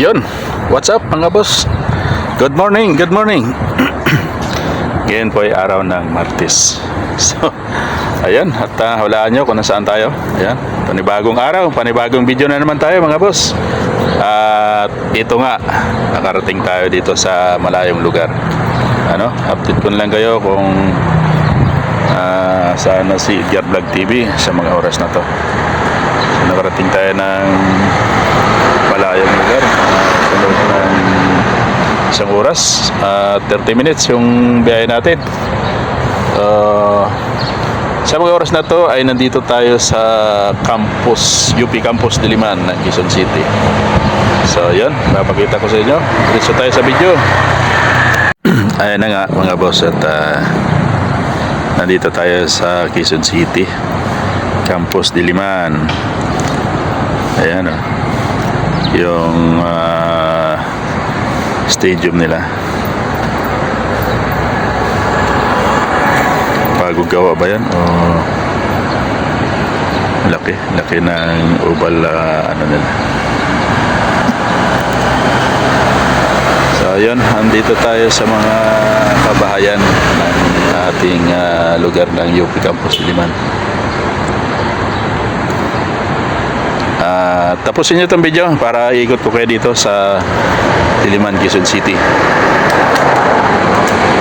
Yun, what's up mga boss? Good morning, good morning. Ngayon po ay araw ng Martes. So, ayan, at uh, walaan nyo kung nasaan tayo. Ayan, panibagong araw, panibagong video na naman tayo mga boss. At ito nga, nakarating tayo dito sa malayong lugar. Ano, update ko lang kayo kung uh, saan na si Edgar Vlog TV sa mga oras na to. So, nakarating tayo ng malayong lugar. Uh, sa loob ng isang oras. at 30 minutes yung biyahe natin. Uh, sa mga oras na to ay nandito tayo sa campus, UP Campus Diliman ng Quezon City. So yan, mapakita ko sa inyo. Diretso tayo sa video. Ayan na nga mga boss at ah, nandito tayo sa Quezon City. Campus Diliman. Ayan o. Yung ah, stadium nila. Bago gawa ba yan? O laki, laki ng oval ah, ano nila. So yun, andito tayo sa mga kabahayan ng ating ah, lugar ng UP Campus Liman. Ah, tapusin nyo itong video para ikot ko kayo dito sa Diliman, Quezon City.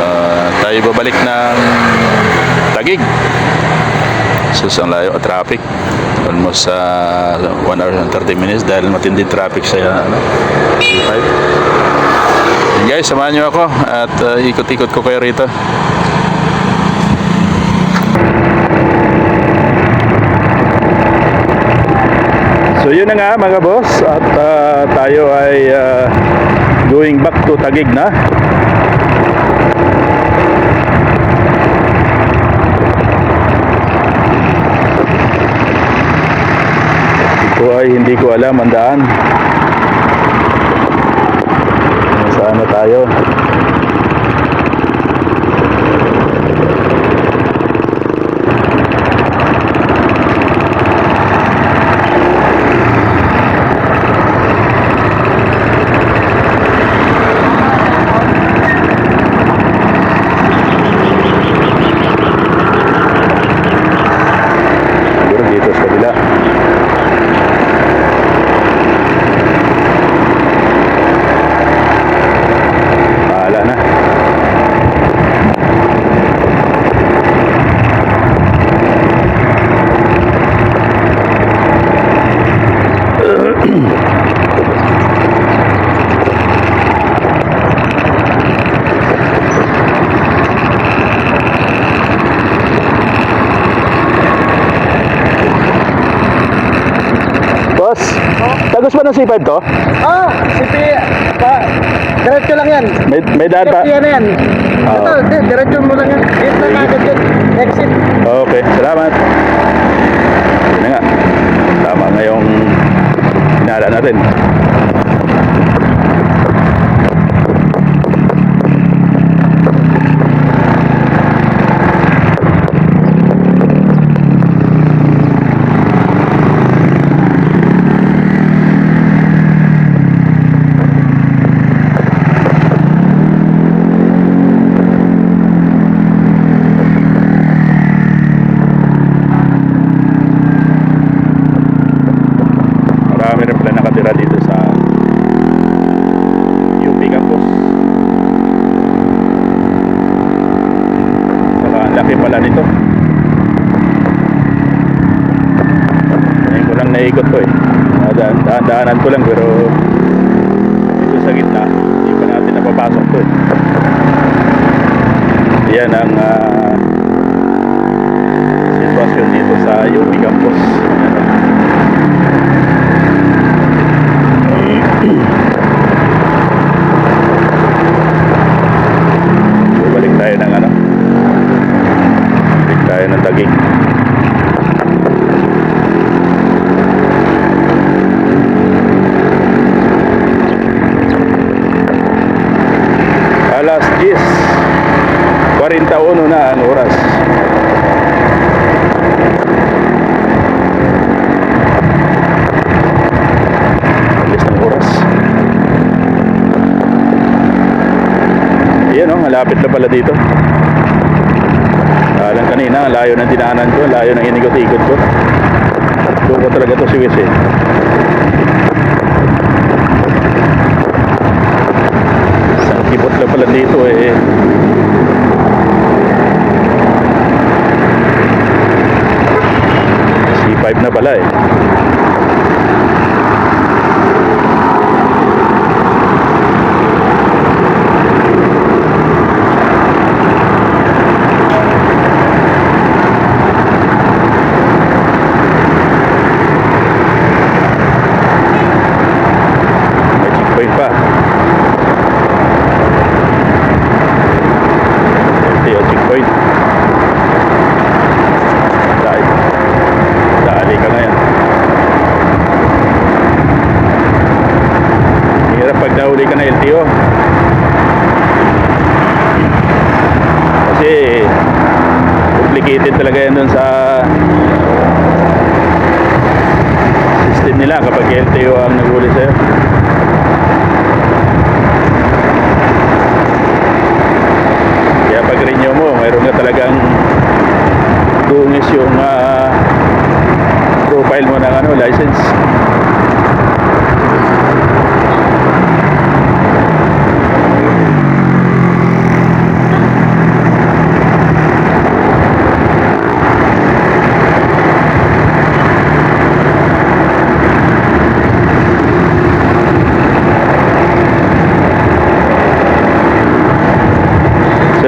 Ah, tayo babalik ng Tagig. So, sa layo at traffic. Almost sa 1 hour and 30 minutes dahil matindi traffic sa ano, E5. Yun guys, samahan nyo ako at uh, ikot-ikot ko kayo rito. So yun na nga mga boss at uh, tayo ay uh, going back to Tagig na. Ito ay hindi ko alam ang daan. Saan na tayo? Siguro dito sa kabila. Bahala na. Boss, tagos ba ng C5 to? Ah, sipi, pa, diretso lang yan. May, may daan pa? Yan yan. Oo. Ito, di- diretso mo lang yan. Dito na agad yun. Exit. Okay, salamat. Yun na nga. Tama nga yung hinala natin. Marami rin pala nakatira dito sa UP Campus. Saka ang laki pala nito. Ngayon ko ko eh. Daan, daan, daanan ko lang pero dito sa gitna, hindi pa natin napapasok to eh. Yan ang ah, sitwasyon dito sa UP Campus. Ayan. Balik tayo ng ano? Balik tayo ng tagig. Alas 10. 41 na ang oras. Alis ng oras. Malapit na pala dito. Alam kanina, layo ng dinaanan ko, layo ng inigot-ikot ko. Doon ko talaga to si Wes eh. Isang kibot lang pala dito eh. C5 na pala eh. May checkpoint pa. Ito yung checkpoint. Dahil. Dali ka na yan. Hirap pag nahuli ka na LTO. Kasi complicated talaga yan dun sa system nila kapag LTO ang naghuli sa'yo. Kaya pag renew mo, mayroon ka talagang dungis yung ah, profile mo ng ano, license.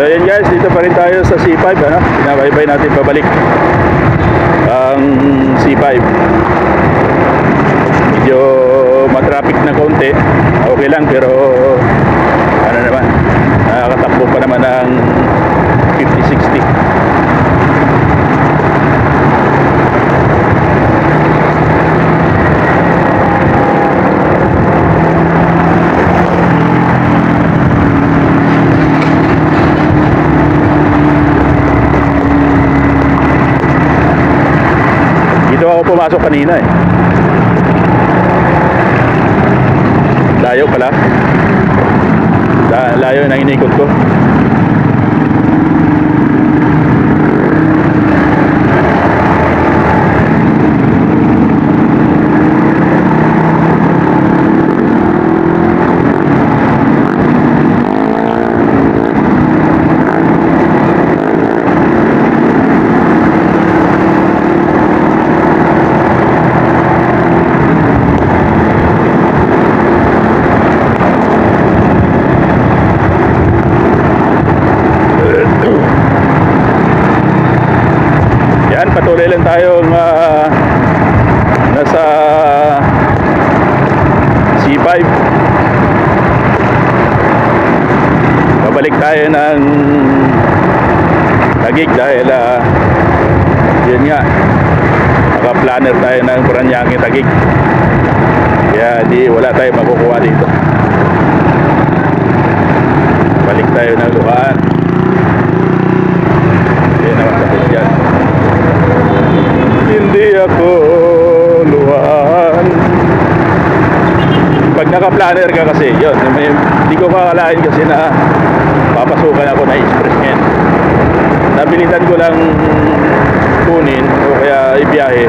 So yun guys, dito pa rin tayo sa C5 ano? Pinabaybay natin pabalik ang C5 Medyo matraffic na konti Okay lang pero ano naman? Nakakatakbo pa naman ng 50-60 Dito ako pumasok kanina eh. Layo pala. La- layo na inikot ko. Yan, patuloy lang tayong ah, nasa C5. Babalik tayo ng Tagig dahil ah, yun nga naka-planner tayo ng Paranaque Tagig. Kaya di wala tayong makukuha dito. Balik tayo ng Lukaan. Yan naman sa dyan. Hindi ako luhaan. Pag naka-planner ka kasi, yun, hindi ko kakalain kasi na papasukan ako na express ngayon. Nabilitan ko lang kunin o kaya ibiyahe.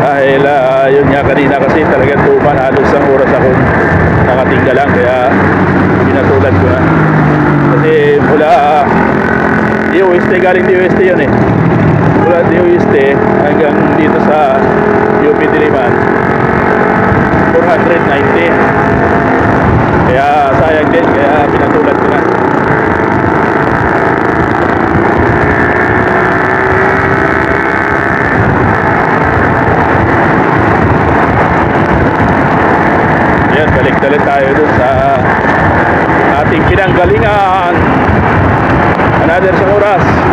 Dahil ah, yun nga kanina kasi talagang tuman halos isang oras ako nakatingga lang kaya pinatulan ko na. Kasi mula DOST galing DOST yun eh mula DOST hanggang dito sa UP Diliman. 490 kaya sayang din kaya pinatulan ko na. Yan balik lang tayo dun sa ating pinanggalingan. Another sa oras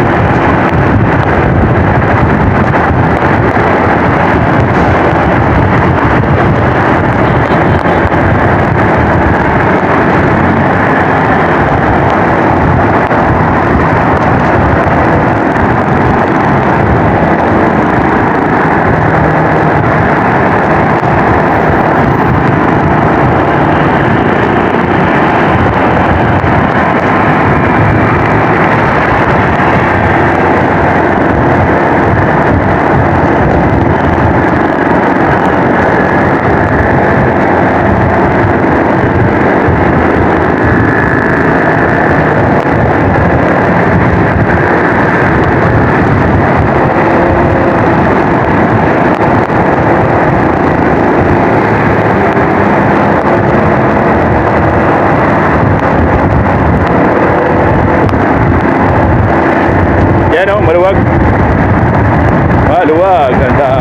luwag-luwag. Ang.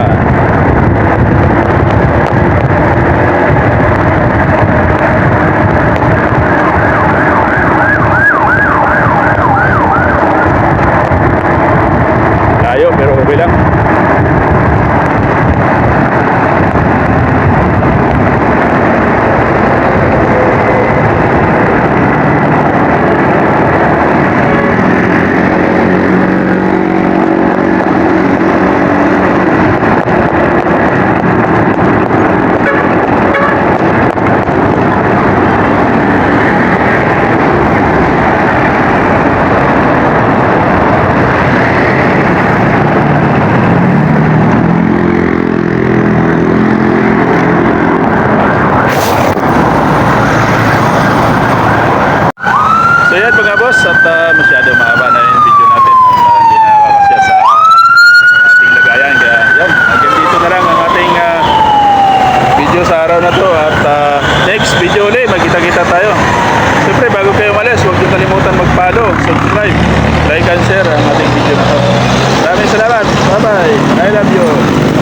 Oras at ah, masyado mahaba na yung video natin at ah, hindi nakakasya sa ating lagayan. Kaya yan, hanggang dito na lang ang ating ah, video sa araw na to at ah, next video ulit, magkita-kita tayo. Siyempre, bago kayo umalis, huwag niyo kalimutan mag-follow, subscribe, like and share ang ating video na to. Maraming salamat. Bye-bye. I love you.